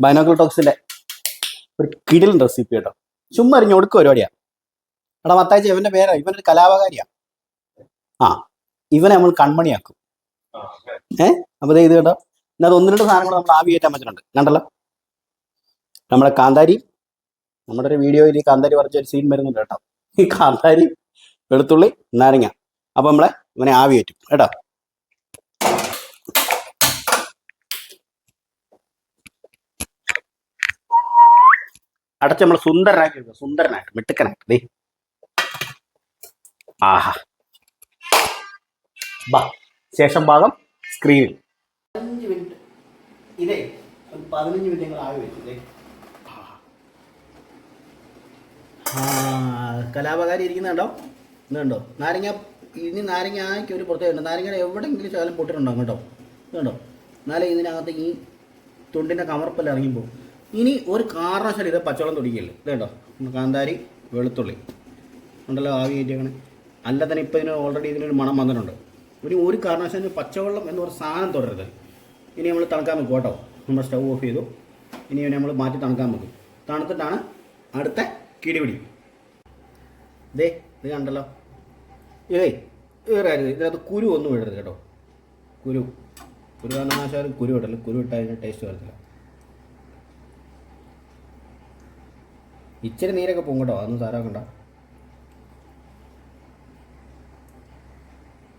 ബൈനോക്കൽ ടോക്സിന്റെ ഒരു കിടിലൻ റെസിപ്പി കേട്ടോ. ചുമ്മാ അറിഞ്ഞ ഒടുക്ക പരിപാടിയാ. എടാ മത്താഴ്ച ഇവന്റെ പേരാ ഇവനൊരു കലാപകാരിയാ. ആ ഇവനെ നമ്മൾ കൺമണിയാക്കും. ഏ? അപ്പൊ ദേ ഇത് കേട്ടോ. ഇന്നത് ഒന്ന് രണ്ട് സാധനങ്ങൾ നമ്മൾ ആവി കയറ്റാൻ പറ്റുന്നുണ്ട് കണ്ടല്ലോ? നമ്മുടെ കാന്താരി നമ്മുടെ ഒരു വീഡിയോയിൽ ഈ കാന്താരി പറിച്ച ഒരു സീൻ വരുന്നുണ്ട് കേട്ടോ. ഈ കാന്താരി വെളുത്തുള്ളി നാരങ്ങ. അപ്പൊ നമ്മളെ ഇവനെ ആവി കയറ്റും. കേട്ടോ? അടച്ച് നമ്മൾ സുന്ദരനാക്കി എടുക്കുക സുന്ദരനായിട്ട് മിട്ടുക്കനായിട്ട് ദേ. ആഹാ. ബാ. ശേഷം ഭാഗം സ്ക്രീനിൽ പതിനഞ്ച് മിനിറ്റ്. ഇതേ ഒരു പതിനഞ്ച് മിനിറ്റ് ഞങ്ങൾ ആവി വെച്ചു. ദേ. ആ കലാപകാരി ഇരിക്കുന്നുണ്ടോ? ഇതുണ്ടോ? നാരങ്ങ ഇനി നാരങ്ങയ്ക്ക് ഒരു പ്രത്യേകമുണ്ട് നാരങ്ങയുടെ എവിടെയെങ്കിലും ശകലം പൊട്ടിട്ടുണ്ടാകും കേട്ടോ. ഇതുണ്ടോ? എന്നാലേ ഇതിനകത്ത് ഈ തൊണ്ടിന്റെ കമർപ്പെല്ലാം ഇറങ്ങിപ്പോകും ഇനി ഒരു കാരണവശാലും ഇത് പച്ചവെള്ളം തുടങ്ങിയല്ലേ? ഇത് കേട്ടോ കാന്താരി വെളുത്തുള്ളി. ഉണ്ടല്ലോ ആവി കയറ്റിയാണ് അല്ല തന്നെ ഇപ്പം ഇതിന് ഓൾറെഡി ഇതിനൊരു മണം വന്നിട്ടുണ്ട്. ഇനി ഒരു കാരണവശാലും പച്ചവെള്ളം എന്ന് പറഞ്ഞ സാധനം തുടരുത് ഇനി നമ്മൾ തണുക്കാൻ വെക്കും കേട്ടോ. നമ്മൾ സ്റ്റൗ ഓഫ് ചെയ്തു. ഇനി നമ്മൾ മാറ്റി തണുക്കാൻ വെക്കും തണുത്തിട്ടാണ് അടുത്ത കിടിപിടി. ഇതേ ഇത് കണ്ടല്ലോ. ഇതേ വേറെ ഇതിനകത്ത് കുരു ഒന്നും ഇടരുത് കേട്ടോ. കുരു. കുരു കാരണവശാലും കുരു ഇടല്ല കുരു ഇട്ടാൽ അതിന്റെ ടേസ്റ്റ് വരത്തില്ല. ഇച്ചിരി നീരൊക്കെ പോകും കേട്ടോ അതൊന്നും സാരാക്കണ്ട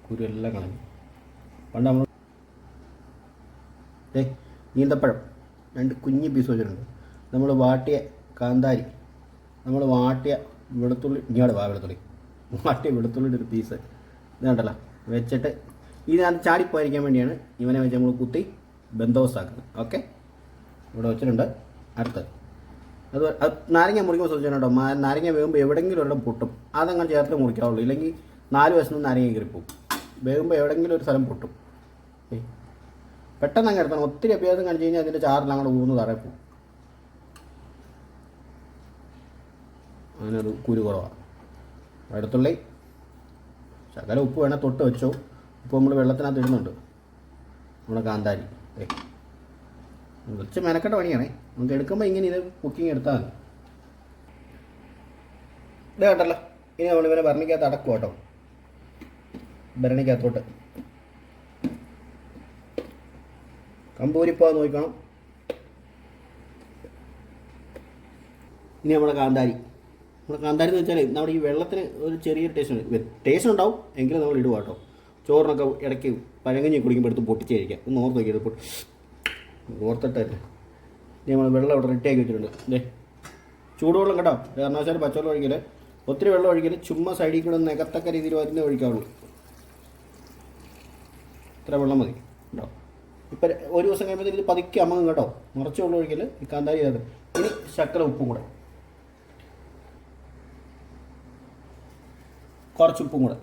കുരുവെല്ലാം കളഞ്ഞു. പണ്ട് നമ്മൾ ഏ ഈന്തപ്പഴം രണ്ട് കുഞ്ഞി പീസ് വെച്ചിട്ടുണ്ട്. നമ്മൾ വാട്ടിയ കാന്താരി നമ്മൾ വാട്ടിയ വെളുത്തുള്ളി ഇങ്ങോട്ട് വാ വെളുത്തുള്ളി. വാട്ടിയ വെളുത്തുള്ളിയുടെ ഒരു പീസ് ഇത് കണ്ടല്ലോ വെച്ചിട്ട് ഇതിനകത്ത് ചാടിപ്പോയിരിക്കാൻ വേണ്ടിയാണ് ഇവനെ വെച്ച് നമ്മൾ കുത്തി ബന്ധോസാക്കുന്നത് ഓക്കെ ഇവിടെ വെച്ചിട്ടുണ്ട്. അടുത്തത്. അത് നാരങ്ങ മുറിക്കുമ്പോൾ ശ്രദ്ധിച്ചു കേട്ടോ മാ- നാരങ്ങ വേകുമ്പോൾ എവിടെയെങ്കിലും ഒരിടം പൊട്ടും. അതങ്ങനെ ചേർത്ത് മുറിക്കാവുള്ളൂ. ഇല്ലെങ്കിൽ നാല് വശത്ത് നിന്ന് നാരങ്ങ കയറിപ്പോവും വേകുമ്പോൾ എവിടെയെങ്കിലും ഒരു സ്ഥലം പൊട്ടും. പെട്ടെന്ന് അങ്ങ് എടുക്കണം. ഒത്തിരി അഭ്യാസം കാണിച്ചു കഴിഞ്ഞാൽ അതിന്റെ ചാറിൽ അങ്ങോട്ട് ഊന്ന് തറയിൽ പോകും. അങ്ങനൊരു കുരു കുറവാണ് അടുത്തുള്ളി. ശകല ഉപ്പ് വേണേൽ തൊട്ട് വെച്ചോ. ഇപ്പോൾ നമ്മൾ വെള്ളത്തിനകത്ത് ഇടുന്നുണ്ട്. നമ്മുടെ കാന്താരി. ഏ? കുറച്ച് മെനക്കെട്ട പണിയാണേ. നമുക്ക് എടുക്കുമ്പോൾ ഇങ്ങനെ ഇത് കുക്കിംഗ് എടുത്താൽ മതി. ഇത് കേട്ടല്ലോ ഇനി നമ്മൾ ഇവനെ ഭരണിക്കകത്ത് അടക്കും കേട്ടോ. ഭരണിക്കകത്തോട്ട്. കമ്പൂരിപ്പോ നോക്കണം. ഇനി നമ്മുടെ കാന്താരി. നമ്മുടെ കാന്താരി എന്ന് വെച്ചാൽ നമ്മുടെ ഈ വെള്ളത്തിന് ഒരു ചെറിയ ടേസ്റ്റ് ടേസ്റ്റ് ഉണ്ടാവും. എങ്കിലും നമ്മൾ ഇടുക കേട്ടോ. ചോറിനൊക്കെ ഇടയ്ക്ക് പഴങ്കഞ്ഞി കുടിക്കുമ്പോൾ എടുത്ത് പൊട്ടിച്ച് കഴിക്കാം ഒന്ന് ഓർത്ത് നോക്കിയത് ഓർത്തിട്ടല്ലേ നമ്മൾ വെള്ളം ഇവിടെ റെഡിയാക്കി വെച്ചിട്ടുണ്ട്. ദേ ചൂടുവെള്ളം കേട്ടോ. കാരണവശാലും പച്ചവെള്ളം ഒഴിക്കൽ. ഒത്തിരി വെള്ളം ഒഴിക്കൽ. ചുമ്മാ സൈഡിൽ കൂടെ നികത്തക്ക രീതിയിൽ വരുന്ന ഒഴിക്കാവുള്ളൂ. ഇത്ര വെള്ളം മതി കേട്ടോ. ഇപ്പം ഒരു ദിവസം കഴിയുമ്പോൾ ഇത് പതുക്കെ അമ്മങ്ങും കേട്ടോ. നിറച്ച് വെള്ളം ഒഴിക്കൽ ഈ കാന്താരി അത് ഇനി ശക്കര ഉപ്പും കൂടെ. കുറച്ച് ഉപ്പും കൂടെ.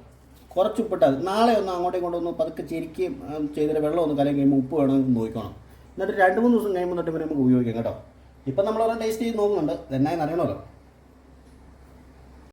കുറച്ച് ഉപ്പിട്ടാൽ നാളെ ഒന്ന് അങ്ങോട്ടും ഇങ്ങോട്ടും ഒന്ന് പതുക്കെ ചെരിക്കുകയും ചെയ്തിട്ട് വെള്ളം ഒന്ന് കലങ്ങി കഴിയുമ്പോൾ ഉപ്പ് വേണമെങ്കിൽ നോക്കണം എന്നിട്ട് രണ്ട് മൂന്ന് ദിവസം കഴിയുമ്പോൾ പിന്നെ നമുക്ക് ഉപയോഗിക്കാം കേട്ടോ. ഇപ്പം നമ്മളൊന്ന് ടേസ്റ്റ് ചെയ്ത് നോക്കുന്നുണ്ട്. എന്നായെന്ന് അറിയണമല്ലോ.